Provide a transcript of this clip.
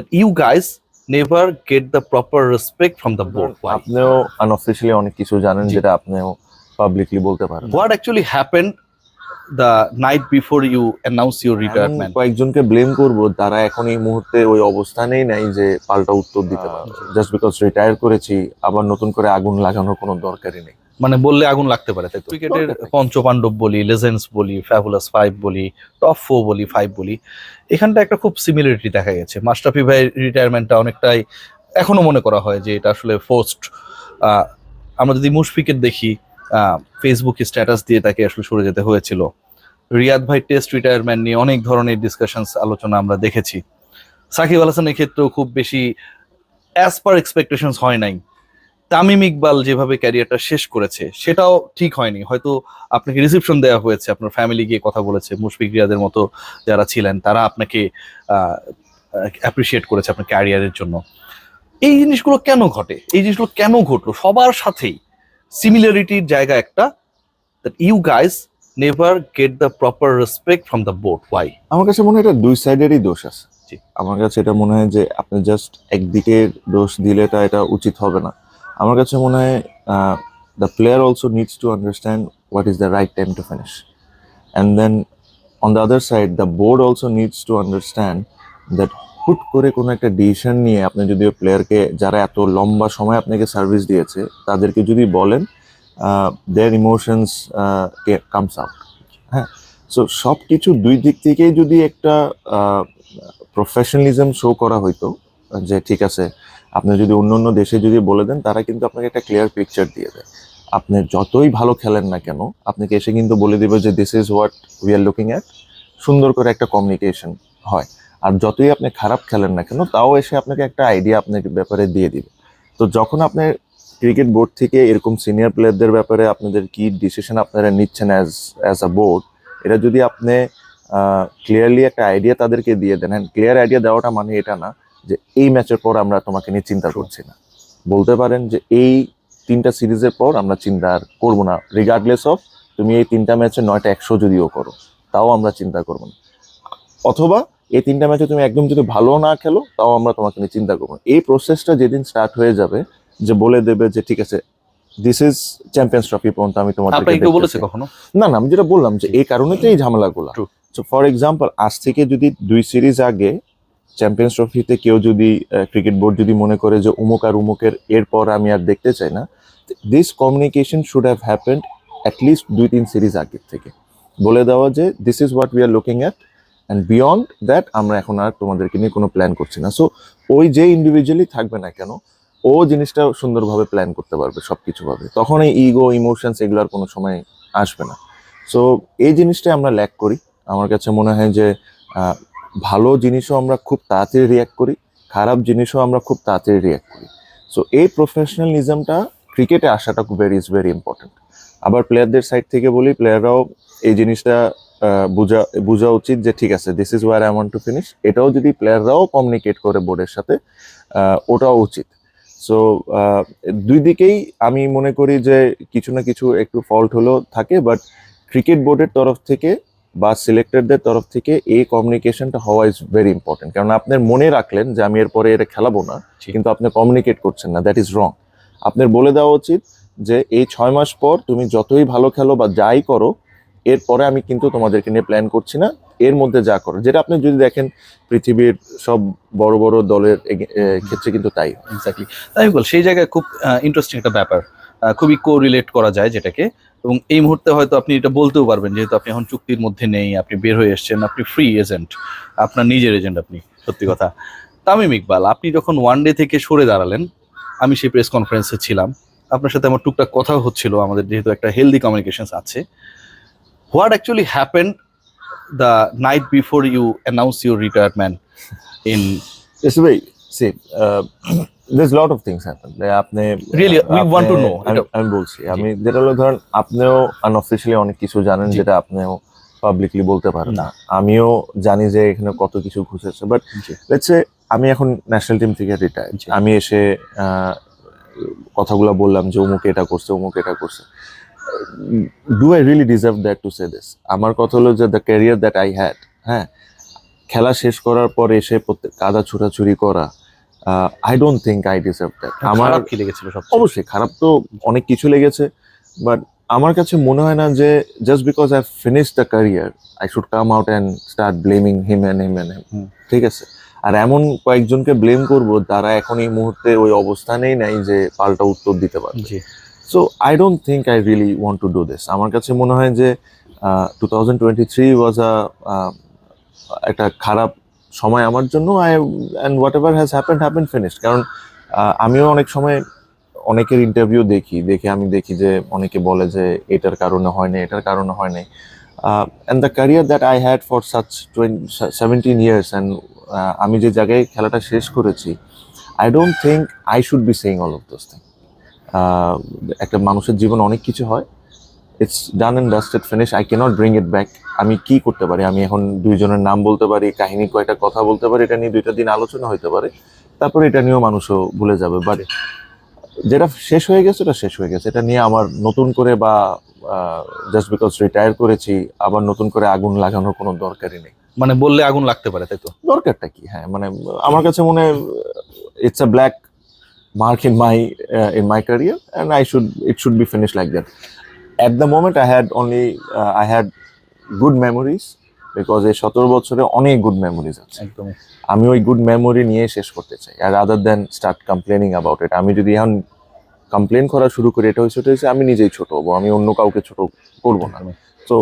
that you guys never get the proper respect from the board. Why? আপনিও unofficially অনেক কিছু জানেন যেটা আপনিও পাবলিকলি বলতে পারেন What actually happened the night before you announce your retirement? কয়েকজনকে ব্লেম করব তারা এখন এই মুহূর্তে ওই অবস্থানেই নাই যে পাল্টা উত্তর দিতে আহ, জাস্ট বিকজ রিটায়ার করেছি আবার নতুন করে আগুন লাগানোর কোনো দরকারই নেই মানে বললে আগুন লাগতে পারে তাই তো? ক্রিকেটের পঞ্চপাণ্ডব বলি লেজেন্ডস বলি ফ্যাবুলাস ফাইভ বলি টপ ফোর বলি ফাইভ বলি এখানটা একটা খুব সিমিলারিটি দেখা গেছে। মাস্টাফি ভাই রিটায়ারমেন্টটা অনেকটাই এখনও মনে করা হয় যে এটা আসলে ফোস্ট আমরা যদি মুশফিকের দেখি ফেসবুকে স্ট্যাটাস দিয়ে তাকে আসলে সরে যেতে হয়েছিল। রিয়াদ ভাই টেস্ট রিটায়ারমেন্ট নিয়ে অনেক ধরনের ডিসকাশনস আলোচনা আমরা দেখেছি। সাকিব আল হাসানের ক্ষেত্রেও খুব বেশি অ্যাজ পার এক্সপেকটেশনস হয় নাই। তামিম ইকবাল যেভাবে ক্যারিয়ারটা শেষ করেছে সেটাও ঠিক হয়নি। হয়তো আপনাকে রিসেপশন দেওয়া হয়েছে আপনার ফ্যামিলি গিয়ে কথা বলেছে মুশফিক রিয়াদের মতো যারা ছিলেন তারা আপনাকে অ্যাপ্রিসিয়েট করেছে আপনার ক্যারিয়ারের জন্য। এই জিনিসগুলো কেন ঘটে? এই জিনিসগুলো কেন ঘটলো? সবার সাথেই সিমিলারিটির জায়গা একটা that you guys never get the proper respect from the board why আমার কাছে মনে হয় এটা দুই সাইডেরই দোষ আছে। আমার কাছে এটা মনে হয় যে আপনি জাস্ট একদিকের দোষ দিলে এটা এটা উচিত হবে না। আমার কাছে মনে হয় the player also needs to understand what is the right time to finish and then on the other side the board also needs to understand that হুট করে কোনো একটা ডিসিশন নিয়ে আপনি যদি প্লেয়ারকে যারা এত লম্বা সময় আপনাকে সার্ভিস দিয়েছে, তাদেরকে যদি বলেন দেয়ার ইমোশনস কামস আউট হ্যাঁ? সো সব কিছু দুই দিক থেকেই যদি একটা প্রফেশনালিজম শো করা হইতো, যে ঠিক আছে আপনি যদি অন্য অন্য দেশে যদি বলে দেন, তারা কিন্তু আপনাকে একটা ক্লিয়ার পিকচার দিয়ে দেয়। আপনি যতই ভালো খেলেন না কেন, আপনাকে এসে কিন্তু বলে দিবে যে this is what we are looking at সুন্দর করে একটা কমিউনিকেশন হয়। আর যতই আপনি খারাপ খেলেন না কেন, তাও এসে আপনাকে একটা আইডিয়া আপনার ব্যাপারে দিয়ে দিবে। তো যখন আপনি ক্রিকেট বোর্ড থেকে এরকম সিনিয়র প্লেয়ারদের ব্যাপারে আপনাদের কি ডিসিশন আপনারা নিচ্ছেন অ্যাজ অ্যাজ আ বোর্ড এটা যদি আপনি ক্লিয়ারলি একটা আইডিয়া তাদেরকে দিয়ে দেন। ক্লিয়ার আইডিয়া দেওয়াটা মানে এটা না যে এই ম্যাচের পর আমরা তোমাকে নিয়ে চিন্তা করছি না। বলতে পারেন যে এই তিনটা সিরিজের পর আমরা চিন্তা আর করব না। রিগার্ডলেস অফ তুমি এই তিনটা ম্যাচে নয়টা একশো যদিও করো তাও আমরা চিন্তা করব না। অথবা এই তিনটা ম্যাচে তুমি একদম যদি ভালো না খেলো তাও আমরা তোমাকে নিয়ে চিন্তা করব না। এই প্রসেসটা যেদিন স্টার্ট হয়ে যাবে যে বলে দেবে যে ঠিক আছে দিস ইজ চ্যাম্পিয়ন্স ট্রফি পর্যন্ত আমি তোমার বলেছে কখনো? না না আমি যেটা বললাম যে এই কারণে তো এই ঝামেলাগুলো ফর এক্সাম্পল আজ থেকে যদি দুই সিরিজ আগে চ্যাম্পিয়ন্স ট্রফিতে কেউ যদি ক্রিকেট বোর্ড যদি মনে করে যে উমুক আর উমুকের এরপর আমি আর দেখতে চাই না this communication should have happened at least দুই তিন সিরিজ আগের থেকে। বলে দেওয়া যে this is what we are looking at and beyond that আমরা এখন আর তোমাদেরকে নিয়ে কোনো প্ল্যান করছি না। সো ওই যে ইন্ডিভিজুয়ালি থাকবে না কেন, ও জিনিসটা সুন্দরভাবে প্ল্যান করতে পারবে সব কিছু ভাবে তখন এই ইগো ইমোশনস এগুলোর কোনো সময় আসবে না। সো এই জিনিসটাই আমরা ল্যাক করি। আমার কাছে মনে হয় যে ভালো জিনিসও আমরা খুব তাড়াতাড়ি রিয়াক্ট করি, খারাপ জিনিসও আমরা খুব তাড়াতাড়ি রিয়াক্ট করি। সো এই প্রফেশনালিজমটা ক্রিকেটে আসাটা ভেরি ইজ ভেরি ইম্পর্টেন্ট আবার প্লেয়ারদের সাইড থেকে বলি প্লেয়াররাও এই জিনিসটা বোঝা বোঝা উচিত যে ঠিক আছে this is where I want to finish এটাও যদি প্লেয়াররাও কমিউনিকেট করে বোর্ডের সাথে ওটাও উচিত। সো দুই দিকেই আমি মনে করি যে কিছু না কিছু একটু ফল্ট হলেও থাকে বাট ক্রিকেট বোর্ডের তরফ থেকে বা সিলেক্টরদের তরফ থেকে এই কমিউনিকেশনটা হওয়া ইজ ভেরি ইম্পর্টেন্ট কারণ আপনার মনে রাখলেন যে আমি এরপরে এটা খেলাবো না। কিন্তু আপনি কমিউনিকেট করছেন না দ্যাট ইজ রং আপনার বলে দেওয়া উচিত যে এই ছয় মাস পর তুমি যতই ভালো খেলো বা যাই করো এরপরে আমি কিন্তু তোমাদেরকে নিয়ে প্ল্যান করছি না এর মধ্যে যা করো। যেটা আপনি যদি দেখেন পৃথিবীর সব বড় বড় দলের ক্ষেত্রে কিন্তু তাই। এক্স্যাক্টলি তাই বল সেই জায়গায় খুব ইন্টারেস্টিং একটা ব্যাপার। খুবই কো রিলেট করা যায় যেটাকে। এবং এই মুহূর্তে হয়তো আপনি এটা বলতেও পারবেন যেহেতু আপনি এখন চুক্তির মধ্যে নেই আপনি বের হয়ে এসেছেন আপনি ফ্রি এজেন্ট আপনার নিজের এজেন্ট আপনি সত্যি কথা। তামিম ইকবাল আপনি যখন ওয়ান ডে থেকে সরে দাঁড়ালেন আমি সেই প্রেস কনফারেন্সে ছিলাম। আপনার সাথে আমার টুকটাক কথা হচ্ছিল আমাদের যেহেতু একটা হেলদি কমিউনিকেশন আছে। What actually happened the night before you announce your retirement in Yes, wait, see, uh, there's things of things আপনি Really, we want to আপনি- know. আমি- বলছি আমি যেটা হলো ধরেন আপনিও আনঅফিসিয়ালি অনেক কিছু জানেন যেটা আপনিও পাবলিকলি বলতে পারেন না। না। আমিও জানি যে এখানে কত কিছু ঘুষেছে বাট। লেটসে আমি এখন ন্যাশনাল টিম থেকে রিটায়ার আমি এসে কথাগুলো বললাম যে অমুক এটা করছে অমুক এটা করছে। Do I really deserve that to say this আমার কথা হলো যে the career that I had হ্যাঁ খেলা শেষ করার পর এসে প্রত্যেক কাদা ছুটাছুরি করা I don't think I deserve that আমার কি লেগেছিল সব অবশ্যই খারাপ তো অনেক কিছু লেগেছে বাট আমার কাছে মনে হয় না যে just because I finish the career I should come out and start blaming him and him and him. ঠিক আছে? আর এমন কয়েকজনকে ব্লেম করব তারা এখন এই মুহূর্তে ওই অবস্থানেই নাই যে পাল্টা উত্তর দিতে পারবে। So I don't think I really want to do this আমার কাছে মনে হয় যে two thousand twenty three was a একটা খারাপ সময় আমার জন্য I and whatever has happen happen finished কারণ আমিও অনেক সময় অনেকের ইন্টারভিউ দেখি, দেখে আমি দেখি যে অনেকে বলে যে এটার কারণে হয় না এটার কারণে হয় নাই। And the career that I had for such twenty seventeen years and আমি যে জায়গায় খেলাটা শেষ করেছি I don't think I should be saying all of those thing একটা মানুষের জীবন অনেক কিছু হয় it's done and dusted finish I can't bring it back আমি কি করতে পারি? আমি এখন দুইজনের নাম বলতে পারি কাহিনী কয়েকটা কথা বলতে পারি এটা নিয়ে দুইটা দিন আলোচনা হইতে পারে। তারপরে এটা নিয়েও মানুষও ভুলে যাবে। বাট যেটা শেষ হয়ে গেছে ওটা শেষ হয়ে গেছে। এটা নিয়ে আমার নতুন করে বা জাস্ট বিকজ রিটায়ার করেছি আবার নতুন করে আগুন লাগানোর কোনো দরকারই নেই। মানে বললে আগুন লাগতে পারে তাই তো? দরকারটা কি? হ্যাঁ মানে আমার কাছে মনে it's a black mark in my in my career and I should it should be finish like that at the moment I had only I had good memories because এই সতেরো বছরে অনেক গুড মেমোরিজ আছে। একদমই আমি ওই good memory নিয়ে শেষ করতে চাই। আর other then start complaining about it আমি যদি এখন কমপ্লেন করা শুরু করি এটা হয়েছে এটা হয়েছে আমি নিজেই ছোট হব আমি অন্য কাউকে ছোট করব না। তো